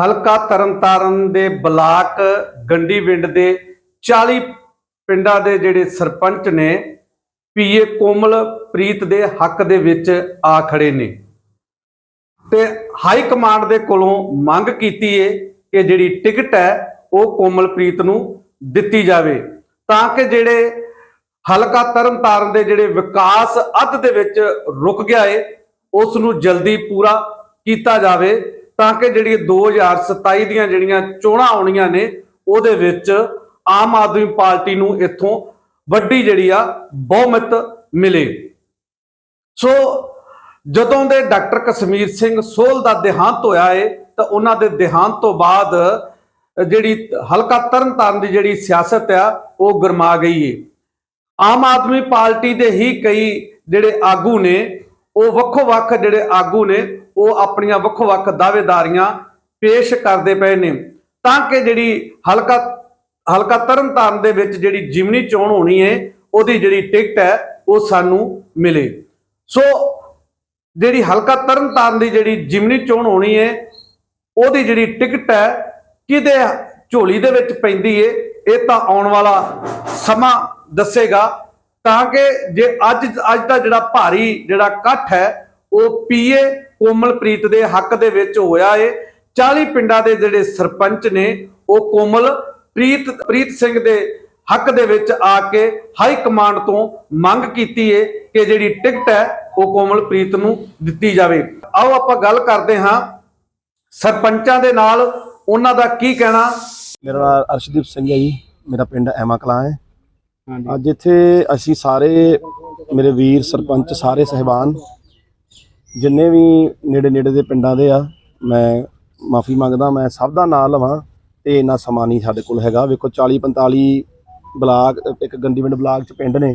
ਹਲਕਾ ਤਰਨਤਾਰਨ ਦੇ ਬਲਾਕ ਗੰਡੀਵਿੰਡ ਦੇ 40 ਪਿੰਡਾਂ ਦੇ ਜਿਹੜੇ ਸਰਪੰਚ ਨੇ, ਪੀਏ ਕੋਮਲ ਪ੍ਰੀਤ ਦੇ ਹੱਕ ਦੇ ਵਿੱਚ ਆ ਖੜੇ ਨੇ। ਤੇ ਹਾਈ ਕਮਾਂਡ ਦੇ ਕੋਲੋਂ ਮੰਗ ਕੀਤੀ ਏ ਕਿ ਜਿਹੜੀ ਟਿਕਟ ਹੈ, ਉਹ ਕੋਮਲਪ੍ਰੀਤ ਨੂੰ ਦਿੱਤੀ ਜਾਵੇ। ਤਾਂ ਕਿ ਜਿਹੜੇ ਹਲਕਾ ਤਰਨਤਾਰਨ ਦੇ ਜਿਹੜੇ ਵਿਕਾਸ ਅੱਧ ਦੇ ਵਿੱਚ ਰੁਕ ਗਿਆ ਏ, ਉਸ ਨੂੰ ਜਲਦੀ ਪੂਰਾ ਕੀਤਾ ਜਾਵੇ। ਤਾਂ ਕਿ ਜਿਹੜੀ 2027 ਦੀਆਂ ਜਿਹੜੀਆਂ ਚੋਣਾਂ ਆਉਣੀਆਂ ਨੇ, ਉਹਦੇ ਵਿੱਚ ਆਮ ਆਦਮੀ ਪਾਰਟੀ ਨੂੰ ਇੱਥੋਂ ਵੱਡੀ ਜਿਹੜੀ ਆ, ਬਹੁਮਤ ਮਿਲੇ। ਸੋ ਜਦੋਂ ਦੇ ਡਾਕਟਰ ਕਸ਼ਮੀਰ ਸਿੰਘ ਸੋਲ ਦਾ ਦੇਹਾਂਤ ਹੋਇਆ ਏ, ਤਾਂ ਉਹਨਾਂ ਦੇ ਦੇਹਾਂਤ ਤੋਂ ਬਾਅਦ ਜਿਹੜੀ ਹਲਕਾ ਤਰਨਤਾਰਨ ਦੀ ਜਿਹੜੀ ਸਿਆਸਤ ਆ, ਉਹ ਗਰਮਾ ਗਈ ਏ। ਆਮ ਆਦਮੀ ਪਾਰਟੀ ਦੇ ਹੀ ਕਈ ਜਿਹੜੇ ਆਗੂ ਨੇ ਉਹ ਵੱਖੋ ਵੱਖ ਜਿਹੜੇ ਆਗੂ ਨੇ, ਉਹ ਆਪਣੀਆਂ ਵੱਖੋ ਵੱਖ ਦਾਅਵੇਦਾਰੀਆਂ ਪੇਸ਼ ਕਰਦੇ ਪਏ ਨੇ। ਤਾਂ ਕਿ ਜਿਹੜੀ ਹਲਕਾ ਹਲਕਾ ਤਰਨਤਾਰਨ ਦੇ ਵਿੱਚ ਜਿਹੜੀ ਜਿਮਨੀ ਚੋਣ ਹੋਣੀ ਹੈ ਉਹਦੀ ਜਿਹੜੀ ਟਿਕਟ ਹੈ, ਉਹ ਸਾਨੂੰ ਮਿਲੇ। ਸੋ ਜਿਹੜੀ ਹਲਕਾ ਤਰਨਤਾਰਨ ਦੀ ਜਿਹੜੀ ਜਿਮਨੀ ਚੋਣ ਹੋਣੀ ਹੈ ਉਹਦੀ ਜਿਹੜੀ ਟਿਕਟ ਹੈ, ਕਿਹਦੇ ਝੋਲੀ ਦੇ ਵਿੱਚ ਪੈਂਦੀ ਏ, ਇਹ ਤਾਂ ਆਉਣ ਵਾਲਾ ਸਮਾਂ ਦੱਸੇਗਾ। ਤਾਂ ਕਿ ਜੇ ਅੱਜ ਅੱਜ ਦਾ ਜਿਹੜਾ ਭਾਰੀ ਜਿਹੜਾ ਇਕੱਠ ਹੈ, ਉਹ ਪੀਏ ਕੋਮਲਪ੍ਰੀਤ ਦੇ ਹੱਕ ਦੇ ਵਿੱਚ ਹੋਇਆ ਏ। 40 ਪਿੰਡਾਂ ਦੇ ਜਿਹੜੇ ਸਰਪੰਚ ਨੇ, ਉਹ ਕੋਮਲ ਪ੍ਰੀਤ ਪ੍ਰੀਤ ਸਿੰਘ ਦੇ ਹੱਕ ਦੇ ਵਿੱਚ ਆ ਕੇ ਹਾਈ ਕਮਾਂਡ ਤੋਂ ਮੰਗ ਕੀਤੀ ਏ ਕਿ ਜਿਹੜੀ ਟਿਕਟ ਹੈ, ਉਹ ਕੋਮਲਪ੍ਰੀਤ ਨੂੰ ਦਿੱਤੀ ਜਾਵੇ। ਆਓ ਆਪਾਂ ਗੱਲ ਕਰਦੇ ਹਾਂ ਸਰਪੰਚਾਂ ਦੇ ਨਾਲ। ਉਹਨਾਂ ਦਾ ਕੀ ਕਹਿਣਾ? ਮੇਰਾ ਨਾਮ ਅਰਸ਼ਦੀਪ ਸਿੰਘ ਹੈ ਜੀ। ਮੇਰਾ ਪਿੰਡ ਐਮਾ ਕਲਾਂ ਹੈ। ਅੱਜ ਇੱਥੇ ਅਸੀਂ ਸਾਰੇ ਮੇਰੇ ਵੀਰ ਸਰਪੰਚ ਸਾਰੇ ਸਹਿਬਾਨ ਜਿੰਨੇ ਵੀ ਨੇੜੇ ਨੇੜੇ ਦੇ ਪਿੰਡਾਂ ਦੇ ਆ ਮੈਂ ਮਾਫੀ ਮੰਗਦਾ ਮੈਂ ਸਭ ਦਾ ਨਾਮ ਲਵਾਂ ਤੇ ਇੰਨਾ ਸਮਾਂ ਨਹੀਂ ਸਾਡੇ ਕੋਲ ਹੈਗਾ। ਵੇਖੋ 40 45 ਬਲਾਕ ਇੱਕ ਗੰਡੀਵਿੰਡ ਬਲਾਕ ਚ ਪਿੰਡ ਨੇ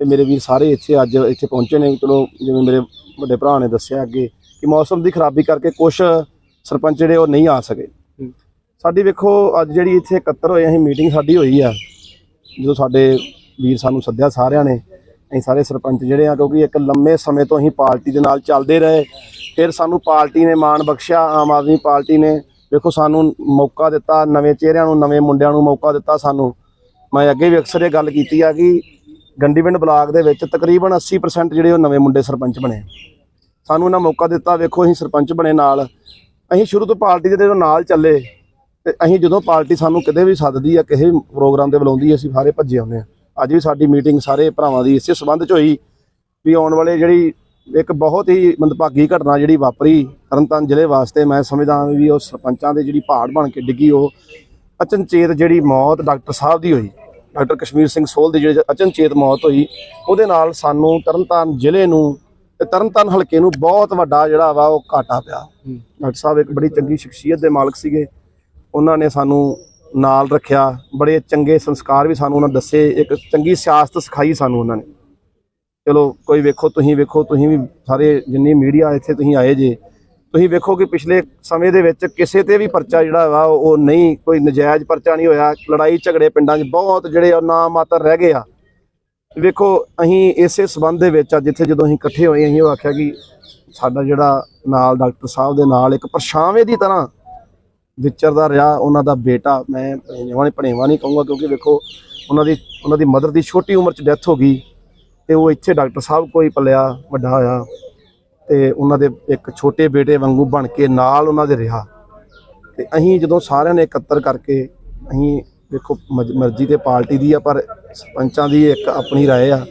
ਤੇ ਮੇਰੇ ਵੀਰ ਸਾਰੇ ਇੱਥੇ ਅੱਜ ਇੱਥੇ ਪਹੁੰਚੇ ਨੇ। ਚਲੋ ਜਿਵੇਂ ਮੇਰੇ ਵੱਡੇ ਭਰਾ ਨੇ ਦੱਸਿਆ ਅੱਗੇ ਕਿ ਮੌਸਮ ਦੀ ਖਰਾਬੀ ਕਰਕੇ ਕੁਝ ਸਰਪੰਚ ਜਿਹੜੇ ਉਹ ਨਹੀਂ ਆ ਸਕੇ। ਸਾਡੀ ਵੇਖੋ ਅੱਜ ਜਿਹੜੀ ਇੱਥੇ ਇਕੱਤਰ ਹੋਏ ਅਸੀਂ ਮੀਟਿੰਗ ਸਾਡੀ ਹੋਈ ਆ ਜਦੋਂ ਸਾਡੇ ਵੀਰ ਸਾਨੂੰ ਸੱਦਿਆ ਸਾਰਿਆਂ ਨੇ, ਅਸੀਂ ਸਾਰੇ ਸਰਪੰਚ ਜਿਹੜੇ ਆ, ਕਿਉਂਕਿ ਇੱਕ ਲੰਮੇ ਸਮੇਂ ਤੋਂ ਅਸੀਂ ਪਾਰਟੀ ਦੇ ਨਾਲ ਚੱਲਦੇ ਰਹੇ, ਫਿਰ ਸਾਨੂੰ ਪਾਰਟੀ ਨੇ ਮਾਣ ਬਖਸ਼ਿਆ, ਆਮ ਆਦਮੀ ਪਾਰਟੀ ਨੇ ਦੇਖੋ ਸਾਨੂੰ ਮੌਕਾ ਦਿੱਤਾ, ਨਵੇਂ ਚਿਹਰਿਆਂ ਨੂੰ, ਨਵੇਂ ਮੁੰਡਿਆਂ ਨੂੰ ਮੌਕਾ ਦਿੱਤਾ ਸਾਨੂੰ। ਮੈਂ ਅੱਗੇ ਵੀ ਅਕਸਰ ਇਹ ਗੱਲ ਕੀਤੀ ਆ ਕਿ ਗੰਡੀਵਿੰਡ ਬਲਾਕ ਦੇ ਵਿੱਚ ਤਕਰੀਬਨ 80% ਜਿਹੜੇ ਉਹ ਨਵੇਂ ਮੁੰਡੇ ਸਰਪੰਚ ਬਣੇ। ਸਾਨੂੰ ਇਹਨਾਂ ਮੌਕਾ ਦਿੱਤਾ, ਵੇਖੋ ਅਸੀਂ ਸਰਪੰਚ ਬਣੇ ਨਾਲ। ਅਸੀਂ ਸ਼ੁਰੂ ਤੋਂ ਪਾਰਟੀ ਦੇ ਜਦੋਂ ਨਾਲ ਚੱਲੇ ਤੇ ਅਸੀਂ ਜਦੋਂ ਪਾਰਟੀ ਸਾਨੂੰ ਕਿਤੇ ਵੀ ਸੱਦਦੀ ਆ ਕਿਸੇ ਵੀ ਪ੍ਰੋਗਰਾਮ ਤੇ ਬੁਲਾਉਂਦੀ ਆ, ਅਸੀਂ ਸਾਰੇ ਭੱਜੇ ਆਉਂਦੇ ਆ। ਅੱਜ ਵੀ ਸਾਡੀ ਮੀਟਿੰਗ ਸਾਰੇ ਭਰਾਵਾਂ ਦੀ ਇਸੇ ਸੰਬੰਧ ਚ ਹੋਈ ਵੀ ਆਉਣ ਵਾਲੇ ਜਿਹੜੀ ਇੱਕ ਬਹੁਤ ਹੀ ਮੰਦਭਾਗੀ ਘਟਨਾ ਜਿਹੜੀ ਵਾਪਰੀ ਤਰਨਤਾਰਨ ਜ਼ਿਲ੍ਹੇ ਵਾਸਤੇ ਮੈਂ ਸਮਝਦਾ ਵੀ ਉਹ ਸਰਪੰਚਾਂ ਦੇ ਜਿਹੜੀ ਪਹਾੜ ਬਣ ਕੇ ਡਿੱਗੀ ਉਹ ਅਚਨਚੇਤ ਜਿਹੜੀ ਮੌਤ ਡਾਕਟਰ ਸਾਹਿਬ ਦੀ ਹੋਈ ਡਾਕਟਰ ਕਸ਼ਮੀਰ ਸਿੰਘ ਸੋਹਲ ਦੀ ਜਿਹੜੀ ਅਚਨਚੇਤ ਮੌਤ ਹੋਈ ਉਹਦੇ ਨਾਲ ਸਾਨੂੰ ਤਰਨਤਾਰਨ ਜ਼ਿਲ੍ਹੇ ਨੂੰ ਤੇ ਤਰਨਤਾਰਨ ਹਲਕੇ ਨੂੰ ਬਹੁਤ ਵੱਡਾ ਜਿਹੜਾ ਵਾ ਉਹ ਘਾਟਾ ਪਿਆ। ਡਾਕਟਰ ਸਾਹਿਬ ਇੱਕ ਬੜੀ ਚੰਗੀ ਸ਼ਖਸੀਅਤ ਦੇ ਮਾਲਕ ਸੀਗੇ। ਉਹਨਾਂ ਨੇ ਸਾਨੂੰ ਨਾਲ ਰੱਖਿਆ। ਬੜੇ ਚੰਗੇ ਸੰਸਕਾਰ ਵੀ ਸਾਨੂੰ ਉਹਨਾਂ ਦੱਸੇ। ਇੱਕ ਚੰਗੀ ਸਿਆਸਤ ਸਿਖਾਈ ਸਾਨੂੰ ਉਹਨਾਂ ਨੇ। ਚਲੋ, ਕੋਈ ਵੇਖੋ, ਤੁਸੀਂ ਵੇਖੋ, ਤੁਸੀਂ ਵੀ ਸਾਰੇ ਜਿੰਨੀ ਮੀਡੀਆ ਇੱਥੇ ਤੁਸੀਂ ਆਏ ਜੇ, ਤੁਸੀਂ ਵੇਖੋ ਕਿ ਪਿਛਲੇ ਸਮੇਂ ਦੇ ਵਿੱਚ ਕਿਸੇ ਤੇ ਵੀ ਪਰਚਾ ਜਿਹੜਾ ਵਾ, ਉਹ ਨਹੀਂ, ਕੋਈ ਨਜਾਇਜ਼ ਪਰਚਾ ਨਹੀਂ ਹੋਇਆ। ਲੜਾਈ ਝਗੜੇ ਪਿੰਡਾਂ 'ਚ ਬਹੁਤ ਜਿਹੜੇ ਉਹ ਨਾ ਮਾਤਰ ਰਹਿ ਗਏ ਆ। ਵੇਖੋ, ਅਸੀਂ ਇਸੇ ਸਬੰਧ ਦੇ ਵਿੱਚ ਅੱਜ ਇੱਥੇ ਜਦੋਂ ਅਸੀਂ ਇਕੱਠੇ ਹੋਏ, ਅਸੀਂ ਉਹ ਆਖਿਆ ਕਿ ਸਾਡਾ ਜਿਹੜਾ ਨਾਲ ਡਾਕਟਰ ਸਾਹਿਬ ਦੇ ਨਾਲ ਇੱਕ ਪਰਛਾਵੇਂ ਦੀ ਤਰ੍ਹਾਂ ਵਿਚਰਦਾ ਰਿਹਾ ਉਹਨਾਂ ਦਾ ਬੇਟਾ ਮੈਂ ਭਣੇਵਾ ਨਹੀਂ ਭਣੇਵਾ ਨਹੀਂ ਕਹੂੰਗਾ ਕਿਉਂਕਿ ਵੇਖੋ ਉਹਨਾਂ ਦੀ ਉਹਨਾਂ ਦੀ ਮਦਰ ਦੀ ਛੋਟੀ ਉਮਰ 'ਚ ਡੈਥ ਹੋ ਗਈ ਤੇ ਉਹ ਇੱਥੇ ਡਾਕਟਰ ਸਾਹਿਬ ਕੋਈ ਪਲਿਆ ਵੱਡਾ ਹੋਇਆ ਤੇ ਉਹਨਾਂ ਦੇ ਇੱਕ ਛੋਟੇ ਬੇਟੇ ਵਾਂਗੂ ਬਣ ਕੇ ਨਾਲ ਉਹਨਾਂ ਦੇ ਰਿਹਾ ਤੇ ਅਸੀਂ ਜਦੋਂ ਸਾਰਿਆਂ ਨੇ ਇਕੱਤਰ ਕਰਕੇ ਅਸੀਂ ਵੇਖੋ ਮਜ- ਮਰਜ਼ੀ ਤੇ ਪਾਰਟੀ ਦੀ ਆ ਪਰ ਸਰਪੰਚਾਂ ਦੀ ਇੱਕ ਆਪਣੀ رائے ਆ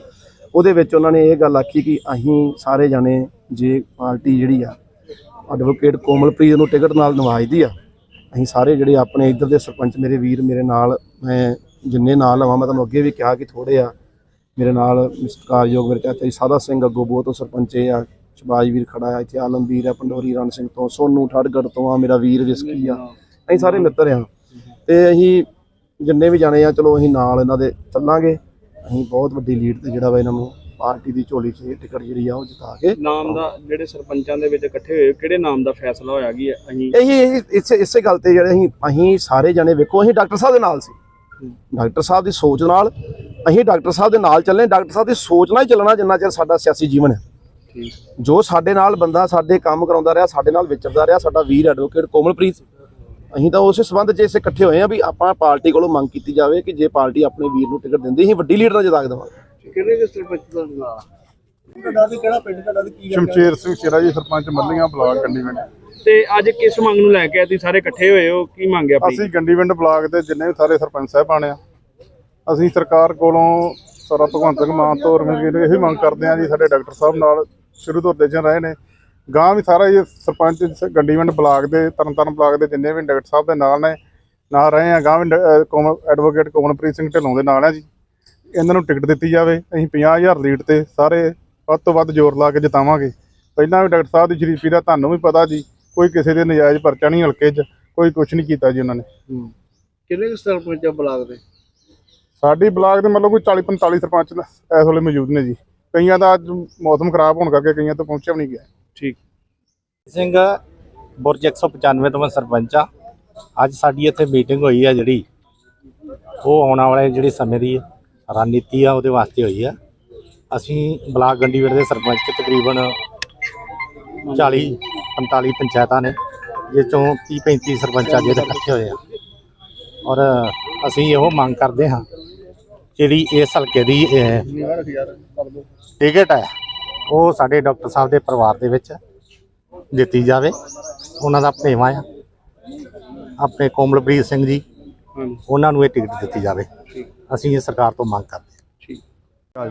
ਉਹਦੇ ਵਿੱਚ ਉਹਨਾਂ ਨੇ ਇਹ ਗੱਲ ਆਖੀ ਕਿ ਅਸੀਂ ਸਾਰੇ ਜਾਣੇ ਜੇ ਪਾਰਟੀ ਜਿਹੜੀ ਆ ਐਡਵੋਕੇਟ ਕੋਮਲਪ੍ਰੀਤ ਨੂੰ ਟਿਕਟ ਨਾਲ ਨਵਾਜਦੀ ਆ ਅਸੀਂ ਸਾਰੇ ਜਿਹੜੇ ਆਪਣੇ ਇੱਧਰ ਦੇ ਸਰਪੰਚ, ਮੇਰੇ ਵੀਰ, ਮੇਰੇ ਨਾਲ, ਮੈਂ ਜਿੰਨੇ ਨਾਲ ਲਵਾਂ, ਮੈਂ ਤੁਹਾਨੂੰ ਅੱਗੇ ਵੀ ਕਿਹਾ ਕਿ ਥੋੜੇ ਆ, ਮੇਰੇ ਨਾਲ ਸਤਿਕਾਰਯੋਗ ਮੇਰੇ ਚਾਚਾ ਜੀ ਸਾਦਾ ਸਿੰਘ, ਅੱਗੋਂ ਬਹੁਤ ਸਰਪੰਚ ਆ ਸ਼ਬਾਜ ਵੀਰ ਖੜਾ ਆ, ਇੱਥੇ ਆਲਮਵੀਰ ਆ, ਪੰਡੋਰੀ ਰਣ ਸਿੰਘ ਤੋਂ, ਸੋਨੂ ਠੜਗੜ ਤੋਂ ਆ, ਮੇਰਾ ਵੀਰ ਵਿਸਕੀ ਆ, ਅਸੀਂ ਸਾਰੇ ਮਿੱਤਰ ਆ। ਤੇ ਅਸੀਂ ਜਿੰਨੇ ਵੀ ਜਾਣੇ ਆ, ਚਲੋ ਅਸੀਂ ਨਾਲ ਇਹਨਾਂ ਦੇ ਚੱਲਾਂਗੇ, ਅਸੀਂ ਬਹੁਤ ਵੱਡੀ ਲੀਡ ਤੇ ਜਿਹੜਾ ਵਾ ਇਹਨਾਂ ਨੂੰ ਪਾਰਟੀ ਦੀ ਝੋਲੀ 'ਚ ਇਹ ਟਿਕਟ ਜਿਹੜੀ ਆ ਉਹ ਜਿਤਾ ਕੇ ਨਾਮ ਦਾ ਜਿਹੜੇ ਸਰਪੰਚਾਂ ਦੇ ਵਿੱਚ ਇਕੱਠੇ ਹੋਏ ਕਿਹੜੇ ਨਾਮ ਦਾ ਫੈਸਲਾ ਹੋਇਆ ਕੀ ਅਸੀਂ ਇਹੀ ਇਸੇ ਇਸੇ ਗੱਲ ਤੇ ਜਿਹੜੇ ਅਸੀਂ ਅਸੀਂ ਸਾਰੇ ਜਣੇ ਵੇਖੋ ਅਸੀਂ ਡਾਕਟਰ ਸਾਹਿਬ ਦੇ ਨਾਲ ਸੀ। ਡਾਕਟਰ ਸਾਹਿਬ ਦੀ ਸੋਚ ਨਾਲ ਅਸੀਂ ਡਾਕਟਰ ਸਾਹਿਬ ਦੇ ਨਾਲ ਚੱਲੇ ਡਾਕਟਰ ਸਾਹਿਬ ਦੀ ਸੋਚ ਨਾਲ ਹੀ ਚੱਲਣਾ ਜਿੰਨਾ ਚਿਰ ਸਾਡਾ ਸਿਆਸੀ ਜੀਵਨ ਹੈ। ਜੋ ਸਾਡੇ ਨਾਲ ਬੰਦਾ ਸਾਡੇ ਕੰਮ ਕਰਾਉਂਦਾ ਰਿਹਾ ਸਾਡੇ ਨਾਲ ਵਿਚਰਦਾ ਰਿਹਾ ਸਾਡਾ ਵੀਰ ਐਡਵੋਕੇਟ ਕੋਮਲਪ੍ਰੀਤ ਅਸੀਂ ਤਾਂ ਉਸੇ ਸਬੰਧ 'ਚ ਇਸੇ ਇਕੱਠੇ ਹੋਏ ਆ ਵੀ ਆਪਾਂ ਪਾਰਟੀ ਕੋਲੋਂ ਮੰਗ ਕੀਤੀ ਜਾਵੇ ਕਿ ਜੇ ਪਾਰਟੀ ਆਪਣੇ ਵੀਰ ਨੂੰ ਟਿਕਟ ਦਿੰਦੀ ਅਸੀਂ ਵੱਡੀ ਲੀਡਰ ਜਿਤਾ ਕੇ ਦੇਵਾਂਗੇ। ਕਿਹੜੇ ਦੇ ਸਰਪੰਚ ਦਾ ਨਾਂ? ਸ਼ਮਸ਼ੇਰ ਸਿੰਘ ਸ਼ੇਰਾ ਜੀ ਸਰਪੰਚ ਮੱਲੀਆਂ ਬਲਾਕ ਗੰਡੀਵਿੰਡ ਤੇ ਅੱਜ ਕਿਸ ਮੰਗ ਨੂੰ ਲੈ ਕੇ ਤੁਸੀਂ ਸਾਰੇ ਇਕੱਠੇ ਹੋਏ ਹੋ ਕੀ ਮੰਗਿਆ ਆਪਣੀ? ਅਸੀਂ ਗੰਡੀਵਿੰਡ ਬਲਾਕ ਦੇ ਜਿੰਨੇ ਵੀ ਸਾਰੇ ਸਰਪੰਚ ਸਾਹਿਬਾਨ ਆ ਅਸੀਂ ਸਰਕਾਰ ਕੋਲੋਂ ਸਾਰਾ ਭਗਵੰਤ ਸਿੰਘ ਮਾਨ ਤੋਂ ਰਮਨਜੀਤ ਨੂੰ ਇਹੀ ਮੰਗ ਕਰਦੇ ਆ ਜੀ ਸਾਡੇ ਡਾਕਟਰ ਸਾਹਿਬ ਨਾਲ ਸ਼ੁਰੂ ਤੋਂ ਰਿਲੇਸ਼ਨ ਰਹੇ ਨੇ। ਗਾਂ ਵੀ ਸਾਰਾ ਇਹ ਸਰਪੰਚ ਸ- ਗੰਡੀਵਿੰਡ ਬਲਾਕ ਦੇ ਤਰਨਤਾਰਨ ਬਲਾਕ ਦੇ ਜਿੰਨੇ ਵੀ ਡਾਕਟਰ ਸਾਹਿਬ ਦੇ ਨਾਲ ਨੇ ਨਾਲ ਰਹੇ ਆ ਗਾਂ ਵੀ ਐਡਵੋਕੇਟ ਕੋਮਲਪ੍ਰੀਤ ਸਿੰਘ ਢਿੱਲੋਂ ਦੇ ਨਾਲ ਆ ਜੀ। ਇਹਨਾਂ ਨੂੰ ਟਿਕਟ ਦਿੱਤੀ ਜਾਵੇ ਅਸੀਂ 50000 ਲੀਡ ਤੇ ਸਾਰੇ ਵੱਧ ਤੋਂ ਵੱਧ ਜ਼ੋਰ ਲਾ ਕੇ ਜਿਤਾਵਾਂਗੇ। ਪਹਿਲਾਂ ਵੀ ਡਾਕਟਰ ਸਾਹਿਬ ਦੀ ਸ਼ਰੀਫੀ ਦਾ ਤੁਹਾਨੂੰ ਵੀ ਪਤਾ ਜੀ ਕੋਈ ਕਿਸੇ ਦੇ ਨਜਾਇਜ਼ ਪਰਚਾ ਨਹੀਂ ਹਲਕੇ 'ਚ ਕੋਈ ਕੁਝ ਨਹੀਂ ਕੀਤਾ ਜੀ ਉਹਨਾਂ ਨੇ। ਕਿੰਨੇ ਸਰਪੰਚ ਆ ਬਲਾਕ ਦੇ? ਸਾਡੀ ਬਲਾਕ ਦੇ ਮਤਲਬ ਕੋਈ 40 45 ਸਰਪੰਚ ਇਸ ਵੇਲੇ ਮੌਜੂਦ ਨੇ ਜੀ। ਕਈਆਂ ਦਾ ਅੱਜ ਮੌਸਮ ਖਰਾਬ ਹੋਣ ਕਰਕੇ ਕਈਆਂ ਤੋਂ ਪਹੁੰਚਿਆ ਵੀ ਨਹੀਂ ਗਿਆ। ਠੀਕ। ਸਿੰਘ ਬੁਰਜ 195 ਤੋਂ ਮੈਂ ਸਰਪੰਚ ਆ। ਅੱਜ ਸਾਡੀ ਇੱਥੇ ਮੀਟਿੰਗ ਹੋਈ ਆ ਜਿਹੜੀ ਉਹ ਆਉਣ ਵਾਲੇ ਜਿਹੜੇ ਸਮੇਂ ਦੀ ਰਣਨੀਤੀ ਆ ਉਹਦੇ ਵਾਸਤੇ ਹੋਈ ਆ। ਅਸੀਂ ਬਲਾਕ ਗੰਡੀਵਿੰਡ ਦੇ ਸਰਪੰਚ ਤਕਰੀਬਨ 40 45 ਪੰਚਾਇਤਾਂ ਨੇ ਜਿਸ ਚੋਂ 30 35 ਸਰਪੰਚ ਅੱਜ ਇੱਥੇ ਇਕੱਠੇ ਹੋਏ ਆ। ਔਰ ਅਸੀਂ ਇਹੋ ਮੰਗ ਕਰਦੇ ਹਾਂ ਜਿਹੜੀ ਇਸ ਹਲਕੇ ਦੀ ਟਿਕਟ ਹੈ ਉਹ ਸਾਡੇ ਡਾਕਟਰ ਸਾਹਿਬ ਦੇ ਪਰਿਵਾਰ ਦੇ ਵਿੱਚ ਦਿੱਤੀ ਜਾਵੇ। ਉਹਨਾਂ ਦਾ ਭਣੇਵਾ ਆ। ਆਪਣੇ ਕੋਮਲਪ੍ਰੀਤ ਸਿੰਘ ਜੀ ਉਹਨਾਂ ਨੂੰ ਇਹ ਟਿਕਟ ਦਿੱਤੀ ਜਾਵੇ। ਅਸੀਂ ਇਹ ਸਰਕਾਰ ਤੋਂ ਮੰਗ ਕਰਦੇ ਹਾਂ।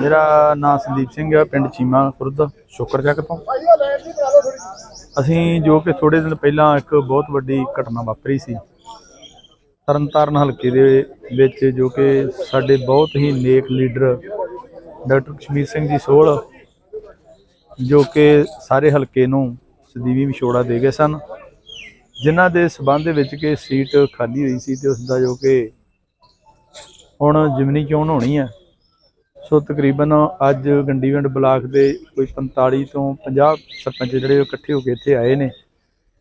ਮੇਰਾ ਨਾਮ ਸੰਦੀਪ ਸਿੰਘ ਹੈ ਪਿੰਡ ਚੀਮਾ ਖੁਰਦ ਸ਼ੁਕਰਜੱਕ ਤੋਂ। ਅਸੀਂ ਜੋ ਕਿ ਥੋੜੇ ਦਿਨ ਪਹਿਲਾਂ ਇੱਕ ਬਹੁਤ ਵੱਡੀ ਘਟਨਾ ਵਾਪਰੀ ਸੀ। ਤਰਨਤਾਰਨ ਹਲਕੇ ਦੇ ਵਿੱਚ ਜੋ ਕਿ ਸਾਡੇ ਬਹੁਤ ਹੀ ਨੇਕ ਲੀਡਰ ਡਾਕਟਰ ਕਸ਼ਮੀਰ ਸਿੰਘ ਜੀ ਸੋਹਲ ਜੋ ਕਿ ਸਾਰੇ ਹਲਕੇ ਨੂੰ ਸਦੀਵੀ ਵਿਛੋੜਾ ਦੇ ਗਏ ਸਨ। ਜਿਨ੍ਹਾਂ ਦੇ ਸਬੰਧ ਵਿੱਚ ਕਿ ਸੀਟ ਖਾਲੀ ਹੋਈ ਸੀ ਤੇ ਉਸ ਦਾ ਜੋ ਕਿ ਹੁਣ ਜਿਮਨੀ ਚੋਣ ਹੋਣੀ ਹੈ ਸੋ ਤਕਰੀਬਨ ਅੱਜ ਗੰਡੀਵਿੰਡ ਬਲਾਕ ਦੇ ਕੋਈ 45 ਤੋਂ 50 ਸਰਪੰਚ ਜਿਹੜੇ ਇਕੱਠੇ ਹੋ ਕੇ ਇੱਥੇ ਆਏ ਨੇ।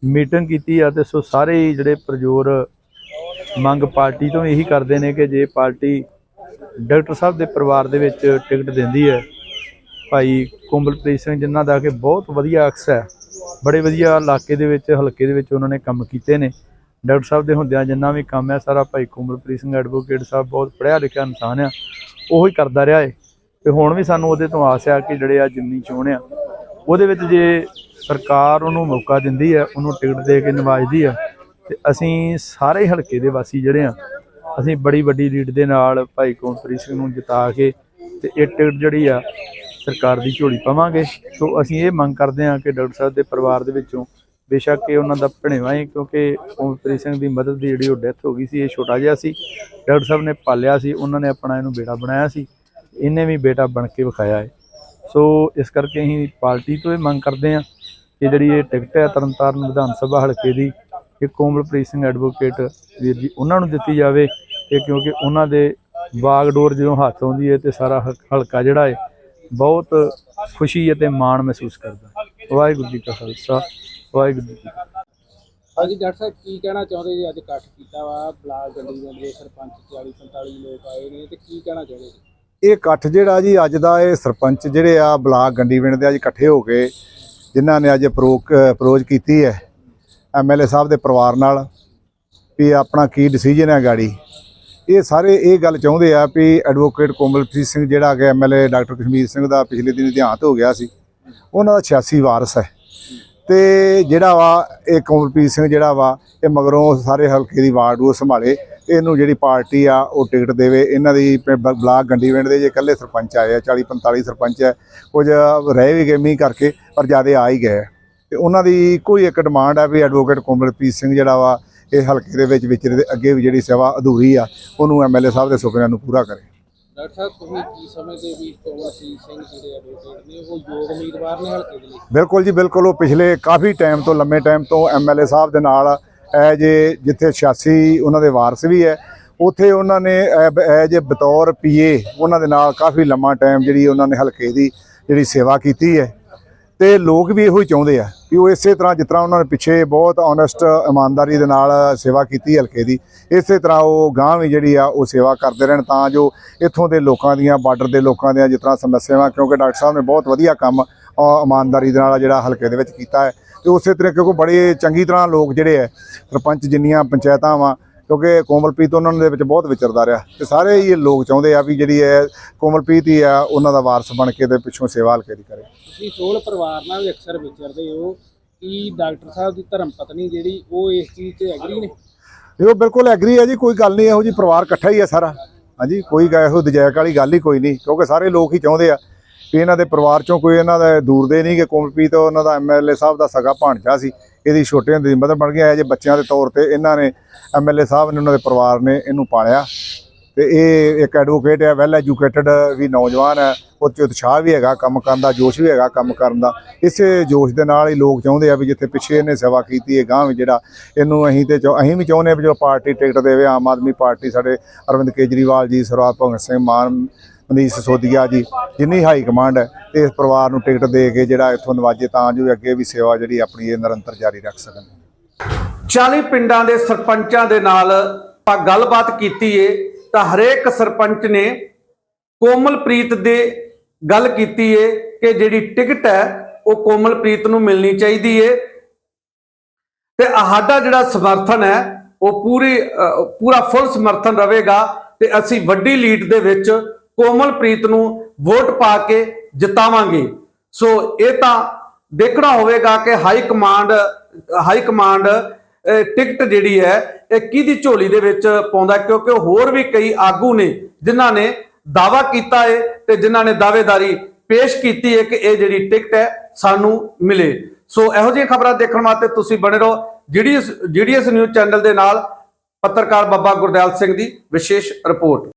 ਮੀਟਿੰਗ ਕੀਤੀ ਆ ਤੇ ਸੋ ਸਾਰੇ ਜਿਹੜੇ ਪ੍ਰਜੋਰ ਮੰਗ ਪਾਰਟੀ ਤੋਂ ਇਹੀ ਕਰਦੇ ਨੇ ਕਿ ਜੇ ਪਾਰਟੀ ਡਾਕਟਰ ਸਾਹਿਬ ਦੇ ਪਰਿਵਾਰ ਦੇ ਵਿੱਚ ਟਿਕਟ ਦਿੰਦੀ ਹੈ, ਭਾਈ ਕੋਮਲਪ੍ਰੀਤ ਸਿੰਘ ਜਿਨ੍ਹਾਂ ਦਾ ਕਿ ਬਹੁਤ ਵਧੀਆ ਅਕਸ ਹੈ। ਬੜੇ ਵਧੀਆ ਇਲਾਕੇ ਦੇ ਵਿੱਚ, ਹਲਕੇ ਦੇ ਵਿੱਚ ਉਹਨਾਂ ਨੇ ਕੰਮ ਕੀਤੇ ਨੇ। ਡਾਕਟਰ ਸਾਹਿਬ ਦੇ ਹੁੰਦਿਆਂ ਜਿੰਨਾ ਵੀ ਕੰਮ ਹੈ, ਸਾਰਾ ਭਾਈ ਕੋਮਲਪ੍ਰੀਤ ਸਿੰਘ ਐਡਵੋਕੇਟ ਸਾਹਿਬ ਬਹੁਤ ਪੜ੍ਹਿਆ ਲਿਖਿਆ ਇਨਸਾਨ ਆ, ਉਹ ਹੀ ਕਰਦਾ ਰਿਹਾ ਏ। ਤੇ ਹੁਣ ਵੀ ਸਾਨੂੰ ਉਹਦੇ ਤੋਂ ਆਸ ਆ ਕਿ ਜਿਹੜੇ ਆ ਜਿਮਨੀ ਚੋਣ ਆ, ਉਹਦੇ ਵਿੱਚ ਜੇ ਸਰਕਾਰ ਉਹਨੂੰ ਮੌਕਾ ਦਿੰਦੀ ਹੈ ਉਹਨੂੰ ਟਿਕਟ ਦੇ ਕੇ ਨਿਵਾਜਦੀ ਆ, ਤੇ ਅਸੀਂ ਸਾਰੇ ਹਲਕੇ ਦੇ ਵਾਸੀ ਜਿਹੜੇ ਆ, ਅਸੀਂ ਬੜੀ ਵੱਡੀ ਲੀਡ ਦੇ ਨਾਲ ਭਾਈ ਕੋਮਲਪ੍ਰੀਤ ਸਿੰਘ ਨੂੰ ਜਿਤਾ ਕੇ ਤੇ ਇਹ ਟਿਕਟ ਜਿਹੜੀ ਆ ਸਰਕਾਰ ਦੀ ਝੋਲੀ ਪਾਵਾਂਗੇ। ਸੋ ਅਸੀਂ ਇਹ ਮੰਗ ਕਰਦੇ ਹਾਂ ਕਿ ਡਾਕਟਰ ਸਾਹਿਬ ਦੇ ਪਰਿਵਾਰ ਦੇ ਵਿੱਚੋਂ ਬੇਸ਼ੱਕ ਇਹ ਉਹਨਾਂ ਦਾ ਭਣੇਵਾ ਹੈ ਕਿਉਂਕਿ ਓਮਪ੍ਰੀਤ ਸਿੰਘ ਦੀ ਮਦਦ ਦੀ ਜਿਹੜੀ ਉਹ ਡੈਥ ਹੋ ਗਈ ਸੀ, ਇਹ ਛੋਟਾ ਜਿਹਾ ਸੀ। ਡਾਕਟਰ ਸਾਹਿਬ ਨੇ ਪਾਲਿਆ ਸੀ, ਉਹਨਾਂ ਨੇ ਆਪਣਾ ਇਹਨੂੰ ਬੇਟਾ ਬਣਾਇਆ ਸੀ। ਇਹਨੇ ਵੀ ਬੇਟਾ ਬਣ ਕੇ ਵਿਖਾਇਆ ਹੈ ਸੋ ਇਸ ਕਰਕੇ ਅਸੀਂ ਪਾਰਟੀ ਤੋਂ ਇਹ ਮੰਗ ਕਰਦੇ ਹਾਂ ਕਿ ਜਿਹੜੀ ਇਹ ਟਿਕਟ ਹੈ ਤਰਨਤਾਰਨ ਵਿਧਾਨ ਸਭਾ ਹਲਕੇ ਦੀ, ਇਹ ਕੋਮਲਪ੍ਰੀਤ ਸਿੰਘ ਐਡਵੋਕੇਟ ਵੀਰ ਜੀ ਉਹਨਾਂ ਨੂੰ ਦਿੱਤੀ ਜਾਵੇ। ਇਹ ਕਿਉਂਕਿ ਉਹਨਾਂ ਦੇ ਬਾਗਡੋਰ ਜਦੋਂ ਹੱਥ ਆਉਂਦੀ ਹੈ ਤੇ ਸਾਰਾ ਹ- ਹਲਕਾ ਜਿਹੜਾ ਹੈ ਬਹੁਤ ਖੁਸ਼ੀ ਅਤੇ ਮਾਣ ਮਹਿਸੂਸ ਕਰਦਾ। ਵਾਹਿਗੁਰੂ ਜੀ ਕਾ ਖਾਲਸਾ ਵਾਹਿਗੁਰੂ ਜੀ ਕੀ ਫਤਿਹ। ਹਾਂਜੀ ਡਾਕਟਰ ਸਾਹਿਬ ਕੀ ਕਹਿਣਾ ਚਾਹੁੰਦੇ ਜੀ? ਅੱਜ ਇਕੱਠ ਕੀਤਾ ਵਾ ਬਲਾਕ ਗੰਡੀਗੰਜ ਦੇ ਸਰਪੰਚ 40 45 ਲੋਕ ਆਏ ਨੇ ਤੇ ਕੀ ਕਹਿਣਾ ਚਾਹੁੰਦੇ ਜੀ? ਇਹ ਇਕੱਠ ਜਿਹੜਾ ਜੀ ਅੱਜ ਦਾ ਇਹ ਸਰਪੰਚ ਜਿਹੜੇ ਆ ਬਲਾਕ ਗੰਡੀਵਿੰਡ ਦੇ ਅੱਜ ਇਕੱਠੇ ਹੋ ਕੇ ਜਿਨ੍ਹਾਂ ਨੇ ਅੱਜ ਅਪਰੋਕ ਅਪਰੋਚ ਕੀਤੀ ਹੈ ਐਮਐਲਏ ਸਾਹਿਬ ਦੇ ਪਰਿਵਾਰ ਨਾਲ ਵੀ ਆਪਣਾ ਕੀ ਡਿਸੀਜਨ ਹੈ ਗਾੜੀ? ਇਹ ਸਾਰੇ ਇਹ ਗੱਲ ਚਾਹੁੰਦੇ ਆ ਵੀ ਐਡਵੋਕੇਟ ਕੋਮਲਪ੍ਰੀਤ ਸਿੰਘ ਜਿਹੜਾ ਕਿ ਐਮਐਲਏ ਡਾਕਟਰ ਕਸ਼ਮੀਰ ਸਿੰਘ ਦਾ ਪਿਛਲੇ ਦਿਨ ਦੇਹਾਂਤ ਹੋ ਗਿਆ ਸੀ, ਉਹਨਾਂ ਦਾ 86 ਵਾਰਸ ਹੈ ਤੇ ਜਿਹੜਾ ਵਾ ਇਹ ਕੋਮਲਪ੍ਰੀਤ ਸਿੰਘ ਜਿਹੜਾ ਵਾ, ਇਹ ਮਗਰੋਂ ਸਾਰੇ ਹਲਕੇ ਦੀ ਵਾਰਡ ਉਹ ਸੰਭਾਲੇ, ਤੇ ਇਹਨੂੰ ਜਿਹੜੀ ਪਾਰਟੀ ਆ ਉਹ ਟਿਕਟ ਦੇਵੇ ਇਹਨਾਂ ਦੀ ਪ- ਬ- ਬਲਾਕ ਗੰਡੀਵਿੰਡ ਦੇ ਜੇ ਇਕੱਲੇ ਸਰਪੰਚ ਆਏ ਆ 40 45 ਸਰਪੰਚ ਹੈ ਕੁਝ ਰਹਿ ਵੀ ਗਏ ਮੀਂਹ ਕਰਕੇ, ਪਰ ਜਿਆਦੇ ਆ ਹੀ ਗਏ ਆ। ਤੇ ਉਹਨਾਂ ਦੀ ਕੋਈ ਇੱਕ ਡਿਮਾਂਡ ਆ ਵੀ ਐਡਵੋਕੇਟ ਕੋਮਲਪ੍ਰੀਤ ਸਿੰਘ ਜਿਹੜਾ ਵਾ ਇਹ ਹਲਕੇ ਦੇ ਵਿੱਚ ਵਿਚਰੇ ਦੇ ਅੱਗੇ ਵੀ ਜਿਹੜੀ ਸੇਵਾ ਅਧੂਰੀ ਆ ਉਹਨੂੰ ਐਮਐਲਏ ਸਾਹਿਬ ਦੇ ਸੁਪਨਿਆਂ ਨੂੰ ਪੂਰਾ ਕਰੇ। ਡਾਕਟਰ ਸਾਹਿਬ ਤੁਸੀਂ ਕੀ ਸਮਝਦੇ ਵੀ ਕੋਮਲਪ੍ਰੀਤ ਸਿੰਘ ਜਿਹੜੇ ਐਡਵੋਕੇਟ ਨੇ ਉਹ ਯੋਗ ਉਮੀਦਵਾਰ ਨੇ ਹਲਕੇ ਦੇ ਲਈ? ਬਿਲਕੁਲ ਜੀ ਬਿਲਕੁਲ ਉਹ ਪਿਛਲੇ ਕਾਫੀ ਟਾਈਮ ਤੋਂ ਲੰਮੇ ਟਾਈਮ ਤੋਂ ਐਮਐਲਏ ਸਾਹਿਬ ਦੇ ਨਾਲ ਐ ਜੇ ਜਿੱਥੇ 86 ਉਹਨਾਂ ਦੇ ਵਾਰਸ ਵੀ ਹੈ ਉਥੇ ਉਹਨਾਂ ਨੇ ਐ ਜੇ ਬਤੌਰ ਪੀਏ ਉਹਨਾਂ ਦੇ ਨਾਲ ਕਾਫੀ ਲੰਮਾ ਟਾਈਮ ਜਿਹੜੀ ਉਹਨਾਂ ਨੇ ਹਲਕੇ ਦੀ ਜਿਹੜੀ ਸੇਵਾ ਕੀਤੀ ਹੈ। ਤੇ ਲੋਕ ਵੀ ਇਹੋ ਹੀ ਚਾਹੁੰਦੇ ਆ ਕਿ ਉਹ ਇਸੇ ਤਰ੍ਹਾਂ ਜਿਸ ਤਰ੍ਹਾਂ ਉਹਨਾਂ ਨੇ ਪਿੱਛੇ ਬਹੁਤ ਓਨੈਸਟ ਇਮਾਨਦਾਰੀ ਦੇ ਨਾਲ ਸੇਵਾ ਕੀਤੀ ਹਲਕੇ ਦੀ, ਇਸੇ ਤਰ੍ਹਾਂ ਉਹ ਗਾਂ ਵੀ ਜਿਹੜੀ ਆ ਉਹ ਸੇਵਾ ਕਰਦੇ ਰਹਿਣ ਤਾਂ ਜੋ ਇੱਥੋਂ ਦੇ ਲੋਕਾਂ ਦੀਆਂ, ਬਾਰਡਰ ਦੇ ਲੋਕਾਂ ਦੀਆਂ ਜਿਸ ਤਰ੍ਹਾਂ ਸਮੱਸਿਆਵਾਂ, ਕਿਉਂਕਿ ਡਾਕਟਰ ਸਾਹਿਬ ਨੇ ਬਹੁਤ ਵਧੀਆ ਕੰਮ ਇਮਾਨਦਾਰੀ ਦੇ ਨਾਲ ਜਿਹੜਾ ਹਲਕੇ ਦੇ ਵਿੱਚ ਕੀਤਾ ਹੈ। ਤੇ ਉਸੇ ਤਰ੍ਹਾਂ ਕਿਉਂਕਿ ਬੜੇ ਚੰਗੀ ਤਰ੍ਹਾਂ ਲੋਕ ਜਿਹੜੇ ਹੈ ਸਰਪੰਚ ਜਿੰਨੀਆਂ ਪੰਚਾਇਤਾਂ ਵਾ ਕਿਉਂਕਿ ਕੋਮਲਪ੍ਰੀਤ ਉਹਨਾਂ ਦੇ ਵਿੱਚ ਬਹੁਤ ਵਿਚਰਦਾ ਰਿਹਾ ਤੇ ਸਾਰੇ ਹੀ ਇਹ ਲੋਕ ਚਾਹੁੰਦੇ ਆ ਵੀ ਜਿਹੜੀ ਹੈ ਕੋਮਲਪ੍ਰੀਤ ਹੀ ਆ ਉਹਨਾਂ ਦਾ ਵਾਰਸ ਬਣ ਕੇ ਤੇ ਪਿੱਛੋਂ ਸੇਵਾ ਹਲਕੇ ਦੀ ਕਰੇ। ਤੁਸੀਂ ਸੋਲ ਪਰਿਵਾਰ ਨਾਲ ਵੀ ਅਕਸਰ ਵਿਚਰਦੇ ਹੋ ਕਿ ਡਾਕਟਰ ਸਾਹਿਬ ਦੀ ਧਰਮ ਪਤਨੀ ਜਿਹੜੀ ਉਹ ਇਸ ਚੀਜ਼ ਤੇ ਐਗਰੀ ਨੇ? ਇਹ ਬਿਲਕੁਲ ਐਗਰੀ ਹੈ ਜੀ ਕੋਈ ਗੱਲ ਨਹੀਂ ਇਹੋ ਜੀ ਪਰਿਵਾਰ ਇਕੱਠਾ ਹੀ ਹੈ ਸਾਰਾ। ਹਾਂਜੀ ਕੋਈ ਇਹੋ ਦਜੈਕ ਵਾਲੀ ਗੱਲ ਹੀ ਕੋਈ ਨਹੀਂ ਕਿਉਂਕਿ ਸਾਰੇ ਲੋਕ ਹੀ ਚਾਹੁੰਦੇ ਆ ਵੀ ਇਹਨਾਂ ਦੇ ਪਰਿਵਾਰ ਚੋਂ ਕੋਈ ਇਹਨਾਂ ਦਾ ਦੂਰ ਦੇ ਨਹੀਂ ਕਿ ਕੋਮਲਪ੍ਰੀਤ ਉਹਨਾਂ ਦਾ ਐਮਐਲਏ ਸਾਹਿਬ ਦਾ ਸਗਾ ਭਾਣਜਾ ਸੀ। ਇਹਦੀ ਛੋਟੇ ਹੁੰਦੇ ਦੀ ਮਦਦ ਬਣ ਗਿਆ ਜੇ ਬੱਚਿਆਂ ਦੇ ਤੌਰ ਤੇ ਇਹਨਾਂ ਨੇ ਐਮਐਲਏ ਸਾਹਿਬ ਨੇ, ਉਹਨਾਂ ਦੇ ਪਰਿਵਾਰ ਨੇ ਇਹਨੂੰ ਪਾਲਿਆ। ਤੇ ਇਹ ਇੱਕ ਐਡਵੋਕੇਟ ਹੈ ਵੈਲ ਐਜੂਕੇਟਡ ਵੀ ਨੌਜਵਾਨ ਹੈ ਉਹ 'ਚ ਉਤਸ਼ਾਹ ਵੀ ਹੈਗਾ ਕੰਮ ਕਰਨ ਦਾ, ਜੋਸ਼ ਵੀ ਹੈਗਾ ਕੰਮ ਕਰਨ ਦਾ। ਇਸੇ ਜੋਸ਼ ਦੇ ਨਾਲ ਹੀ ਲੋਕ ਚਾਹੁੰਦੇ ਆ ਵੀ ਜਿੱਥੇ ਪਿੱਛੇ ਇਹਨੇ ਸੇਵਾ ਕੀਤੀ ਹੈ ਗਾਂਹ ਵੀ ਜਿਹੜਾ ਇਹਨੂੰ ਅਸੀਂ ਤੇ ਚਾਹ- ਅਸੀਂ ਵੀ ਚਾਹੁੰਦੇ ਆ ਵੀ ਜੋ ਪਾਰਟੀ ਟਿਕਟ ਦੇਵੇ। ਆਮ ਆਦਮੀ ਪਾਰਟੀ ਸਾਡੇ ਅਰਵਿੰਦ ਕੇਜਰੀਵਾਲ ਜੀ, ਸਰਦਾਰ ਭਗਤ ਸਿੰਘ ਮਾਨ, ਮਨੀਸ਼ ਸਿਸੋਦੀਆ ਜੀ, ਜਿੰਨੀ ਹਾਈ ਕਮਾਂਡ ਹੈ ਇਸ ਪਰਿਵਾਰ ਨੂੰ ਟਿਕਟ ਦੇ ਕੇ ਜਿਹੜਾ ਇੱਥੋਂ ਨਿਵਾਜੇ ਤਾਂ ਜੋ ਅੱਗੇ ਵੀ ਸੇਵਾ ਜਿਹੜੀ ਆਪਣੀ ਇਹ ਨਿਰੰਤਰ ਜਾਰੀ ਰੱਖ ਸਕਣ। 40 ਪਿੰਡਾਂ ਦੇ ਸਰਪੰਚਾਂ ਦੇ ਨਾਲ ਆਪਾਂ ਗੱਲਬਾਤ ਕੀਤੀ ਏ, ਤਾਂ ਹਰੇਕ ਸਰਪੰਚ ਨੇ ਕੋਮਲਪ੍ਰੀਤ ਦੇ ਗੱਲ ਕੀਤੀ ਏ ਕਿ ਜਿਹੜੀ ਟਿਕਟ ਹੈ, ਉਹ ਕੋਮਲਪ੍ਰੀਤ ਨੂੰ ਮਿਲਣੀ ਚਾਹੀਦੀ ਏ। ਤੇ ਸਾਡਾ ਜਿਹੜਾ ਸਮਰਥਨ ਹੈ, ਉਹ ਪੂਰੀ ਪੂਰਾ ਫੁੱਲ ਸਮਰਥਨ ਰਹੇਗਾ ਤੇ ਅਸੀਂ ਵੱਡੀ ਲੀਡ ਦੇ ਵਿੱਚ ਕੋਮਲਪ੍ਰੀਤ ਨੂੰ ਵੋਟ ਪਾ ਕੇ ਜਿਤਾਵਾਂਗੇ ਸੋ ਇਹ ਤਾਂ ਦੇਖਣਾ ਹੋਵੇਗਾ ਕਿ high command high command ticket ਜਿਹੜੀ ਹੈ, ਇਹ ਕਿਹਦੀ ਝੋਲੀ ਦੇ ਵਿੱਚ ਪਾਉਂਦਾ ਹੈ? ਕਿਉਂਕਿ ਹੋਰ ਵੀ ਕਈ ਆਗੂ ਨੇ ਜਿਨ੍ਹਾਂ ਨੇ ਦਾਵਾ ਕੀਤਾ ਹੈ ਤੇ ਜਿਨ੍ਹਾਂ ਨੇ ਦਾਅਵੇਦਾਰੀ ਪੇਸ਼ ਕੀਤੀ ਹੈ ਕਿ ਇਹ ਜਿਹੜੀ ਟਿਕਟ ਹੈ, ਸਾਨੂੰ ਮਿਲੇ ਸੋ ਇਹੋ ਜਿਹੀਆਂ ਖਬਰਾਂ ਦੇਖਣ ਵਾਸਤੇ ਤੁਸੀਂ ਬਣੇ ਰਹੋ ਜੀਡੀਐਸ ਜੀਡੀਐਸ ਨਿਊਜ਼ ਚੈਨਲ ਦੇ ਨਾਲ, ਪੱਤਰਕਾਰ ਬੱਬਾ ਗੁਰਦਿਆਲ ਸਿੰਘ ਦੀ ਵਿਸ਼ੇਸ਼ ਰਿਪੋਰਟ